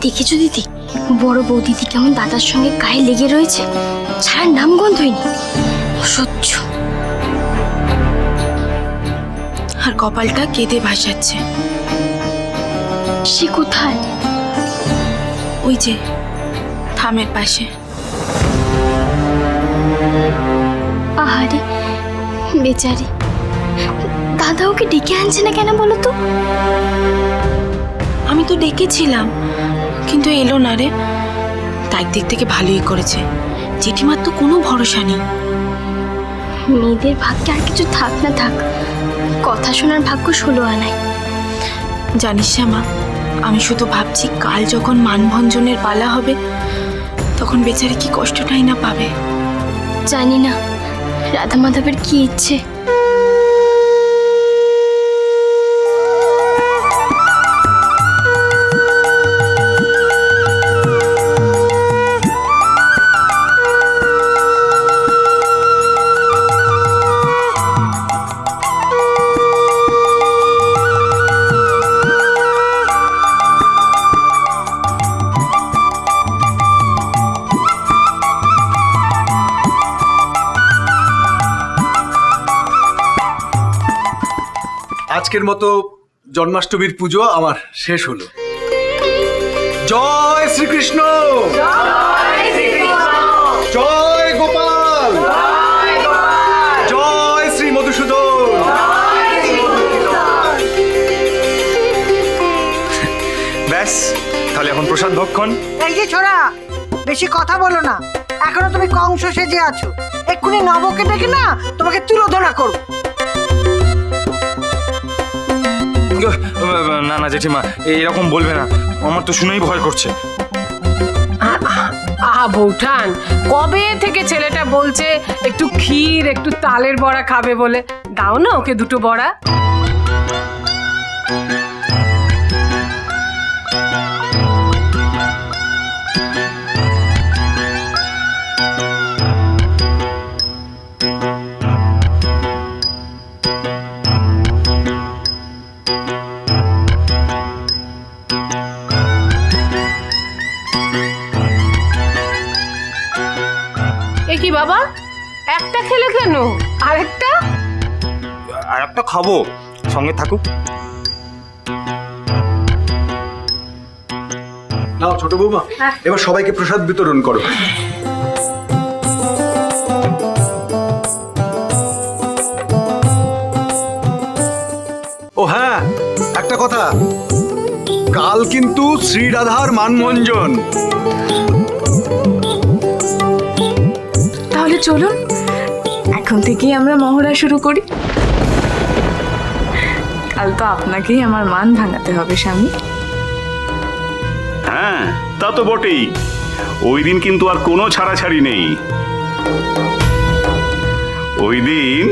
দেখেছ দিদি বড় বউ দিদি কেমন দাদার সঙ্গে গায়ে লেগে রয়েছে। ছাড়ার নাম গন্ধই নেই। অসহ্য। আর কপালটা কেঁদে ভাসাচ্ছে। সে কোথায়? ওই যে থামের পাশে। আহারে বেচারি। দাদা ওকে ডেকে আনছে না কেন বলো তো? আমি তো ডেকেছিলাম। কিন্তু এলো না রে। তাই দিক থেকে ভালোই করেছে। জেঠিমার তো কোনো ভরসা নেই। মেয়েদের ভাগ্যে আর কিছু থাক না থাক কথা শোনার ভাগ্য ষোলো আনায়। জানিস শ্যামা আমি শুধু ভাবছি কাল যখন মানভঞ্জনের পালা হবে তখন বেচারি কি কষ্টটাই না পাবে। জানি না রাধা মাধবের কি ইচ্ছে। আজকের মতো জন্মাষ্টমীর পুজো আমার শেষ হলো। জয় শ্রীকৃষ্ণ! জয় গোপাল! জয় শ্রী মধুসূদন! ব্যাস তাহলে এখন প্রসাদ ভক্ষণ। এই যে ছোড়া বেশি কথা বলো না। এখনও তুমি কংস সেজে আছো। এক্ষুনি নবকে ডেকে না তোমাকে তুলোধনা করব। না না, জেঠিমা এরকম বলবে না। আমার তো শুনেই ভয় করছে। আহা, বৌঠান, কবে থেকে ছেলেটা বলছে একটু ক্ষীর, একটু তালের বড়া খাবে বলে? দাও না ওকে দুটো বড়া। আরেকটা? আর একটা খাব। সঙ্গে থাকুক। নাও ছোট বৌমা এবার সবাইকে প্রসাদ বিতরণ করো। ও হ্যাঁ একটা কথা। কাল কিন্তু শ্রীরাধার মানমঞ্জন। তাহলে চলুন এখন থেকেই আমরা মহড়া শুরু করি। কাল তো আপনাকেই আমার মান ভাঙাতে হবে, স্বামী। হ্যাঁ তা তো বটেই। ওই দিন কিন্তু আর কোনো ছাড়াছাড়ি নেই। ওই দিন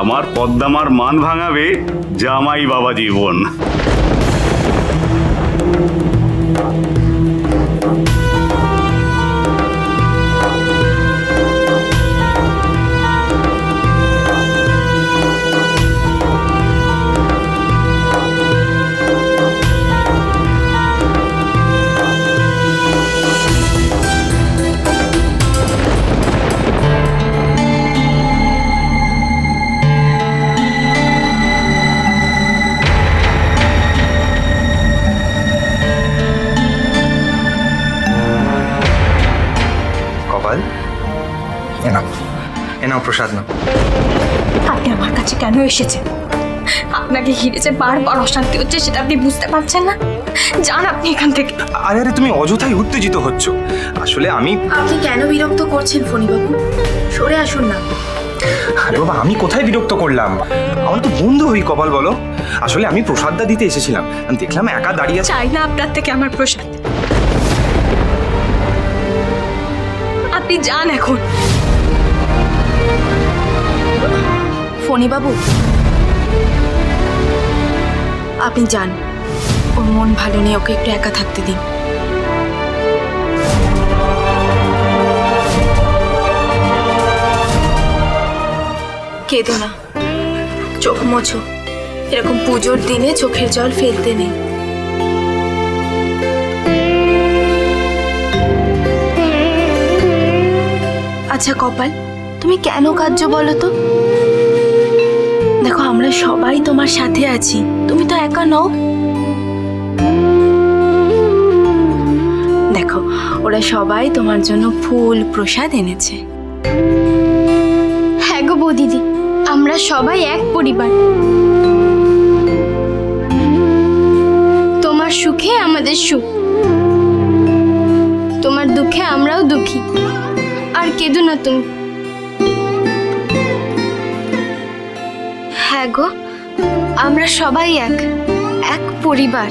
আমার পদ্মামার মান ভাঙাবে জামাই বাবা জীবন। প্রসাদ নাও আপনি আমার কাছে কেন এসেছেন? আপনাকে ঘিরে যে বারবার অশান্তি হচ্ছে সেটা আপনি বুঝতে পারছেন না? যান আপনি এখান থেকে। আরে আরে তুমি অযথাই উত্তেজিত হচ্ছ। আসলে আমি আপনি কেন বিরক্ত করছেন ফণিবাবু? সরে আসুন না। আরে বাবা আমি কোথায় বিরক্ত করলাম? আমার তো বন্ধু হই কপাল বলো। আসলে আমি প্রসাদটা দিতে এসেছিলাম। আমি দেখলাম একা দাঁড়িয়ে আছে চাই না আপনার থেকে আমার প্রসাদ। আপনি যান এখন। ফণিবাবু আপনি যান। ওর মন ভালো নেই, ওকে একটু একা থাকতে দিন। কেঁদো না। চোখ মোছো। এরকম পুজোর দিনে চোখের জল ফেলতে নেই। আচ্ছা কপাল। তুমি কেন কাঁদছো বলো তো? দেখো, আমরা সবাই তোমার সাথে আছি। তুমি তো একা নও। দেখো, ওরা সবাই তোমার জন্য ফুল প্রসাদ এনেছে। হ্যাঁ গো বৌদিদি, আমরা সবাই এক পরিবার। তোমার সুখে আমাদের সুখ। তোমার দুঃখে আমরাও দুঃখী। আর কেঁদো না তুমি। হ্যাঁ গো আমরা সবাই এক এক পরিবার।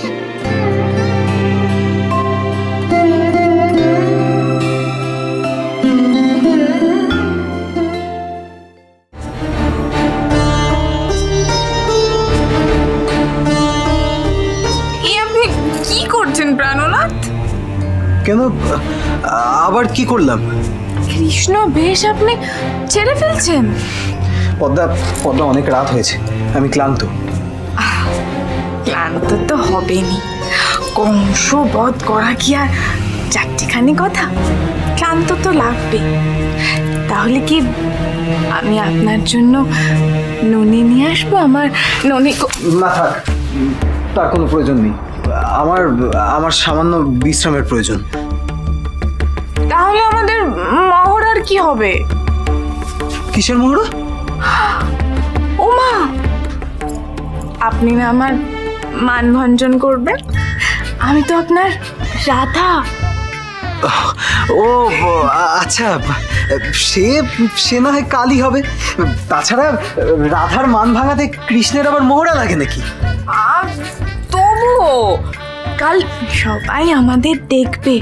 এ আপনি কি করছেন প্রাণনাথ? কেন? আবার কি করলাম? কৃষ্ণ বেশ আপনি ছেড়ে ফেলছেন। পদ্মা পদ্মা অনেক রাত হয়েছে আমি ক্লান্ত। ক্লান্ত তো হবেনি কংস বধ করা কি আর চারটিখানি কথা? ক্লান্ত তো লাগবে। তাহলে কি আমি আপনার জন্য ননি নিয়ে আসব? আমার ননি না থাক তার কোনো প্রয়োজন নেই। আমার আমার সামান্য বিশ্রামের প্রয়োজন। তাহলে আমাদের মহড়ার কি হবে? কিসের মহড়া? ওমা! আপনি না আমার মানভঞ্জন করবেন? আমি তো আপনার রাধা। ও আচ্ছা সে সে না হয় কালই হবে। তাছাড়া রাধার মান ভাঙাতে কৃষ্ণের আবার মোহরা লাগে নাকি? তবুও কাল সবাই আমাদের দেখবে।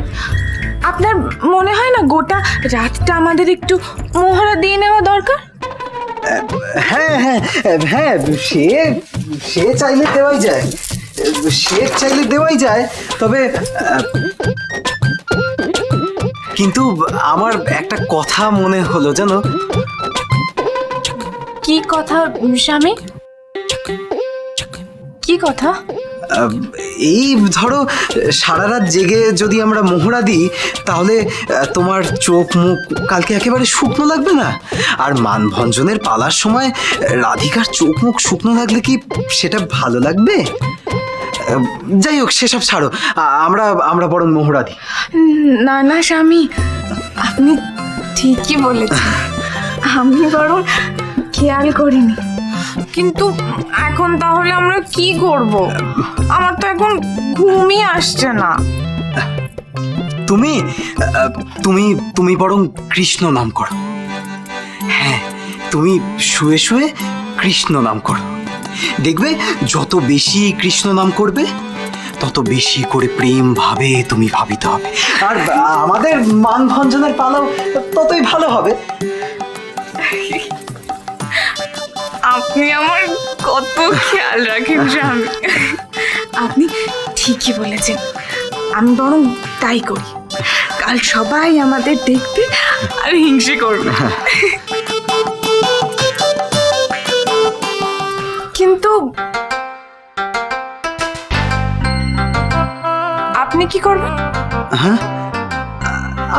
আপনার মনে হয় না গোটা রাতটা আমাদের একটু মোহরা দিয়ে নেওয়া দরকার? হ্যাঁ হ্যাঁ হ্যাঁ সে সে চাইলে দেওয়াই যায়। সে চাইলে দেওয়াই যায়, তবে, কিন্তু আমার একটা কথা মনে হলো জানো? কি কথা, স্বামী? কি কথা? এই ধরো সারা রাত জেগে যদি আমরা মোহরা দিই, তাহলে তোমার চোখ মুখ কালকে একেবারে শুকনো লাগবে না? আর মানভঞ্জনের পালার সময় রাধিকার চোখ মুখ শুকনো লাগলে কি সেটা ভালো লাগবে? যাই হোক, সেসব ছাড়ো। আমরা আমরা বরং মোহরা দিই। না না, স্বামী, আপনি ঠিকই বলেছেন। আমি বরং খেয়াল করিনি। কিন্তু এখন তাহলে আমরা কি করব? আমার তো এখন ঘুমই আসছে না। তুমি তুমি তুমি বরং কৃষ্ণ নাম করো। হ্যাঁ তুমি শুয়ে শুয়ে কৃষ্ণ নাম করো। দেখবে, যত বেশি কৃষ্ণ নাম করবে, তত বেশি করে প্রেম ভাবে তুমি ভাবিতে হবে। আর আমাদের মান ভঞ্জনের পালাও ততই ভালো হবে। আপনি আমার কত খেয়াল রাখেন স্বামী। আপনি ঠিকই বলেছেন। আমি বরং তাই করি। কাল সবাই আমাদের দেখবে আর হিংসে করবে। কিন্তু আপনি কি করবেন? হ্যাঁ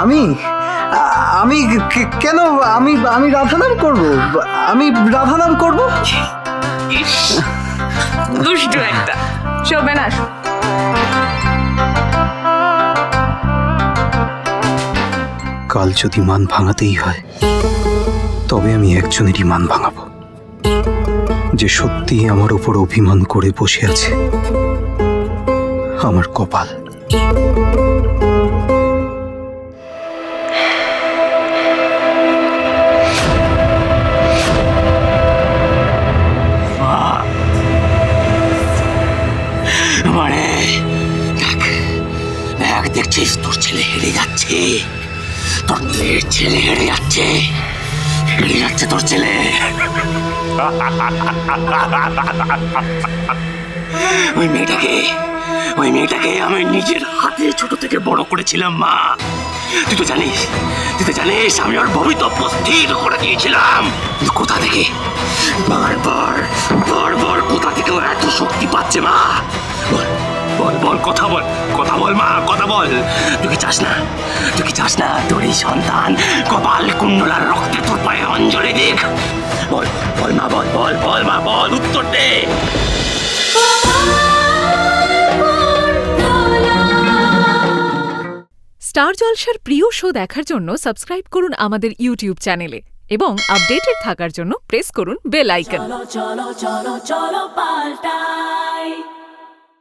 আমি আমি কেন আমি আমি রাধা নাম করব? আমি রাধা নাম করব দুষ্টু একটা। শোবে না কাল যদি মান ভাঙাতেই হয় তবে আমি একজনেরই মান ভাঙাবো। যে সত্যি আমার উপর অভিমান করে বসে আছে আমার কপাল। দেখছিস? তোর ছেলে হেরে যাচ্ছে। তোর ছেলে হেরে যাচ্ছে। হেরে যাচ্ছে তোর ছেলে। ওই মেয়েটাকে ওই মেয়েটাকে আমি নিজের হাতে ছোট থেকে বড় করেছিলাম, মা। তুই তো জানিস, তুই তো জানিস, আমি ওর ভবিতব্য স্থির করে দিয়েছিলাম। কোথা থেকে? বারবার বারবার কোথা থেকে এত শক্তি পাচ্ছে, মা? বল। বল বল কথা বল কথা বল মা কথা বল। তুই চাস না তুই চাস না তোর এই সন্তান। কপাল কুণ্ডলার রক্তে তোর পায়ে অঞ্জলি দেখ বল বল মা বল বল বল মা বল উত্তর দে। স্টার জলসার প্রিয় শো দেখার জন্য সাবস্ক্রাইব করুন আমাদের ইউটিউব চ্যানেলে এবং আপডেটেড থাকার জন্য প্রেস করুন বেল আইকন।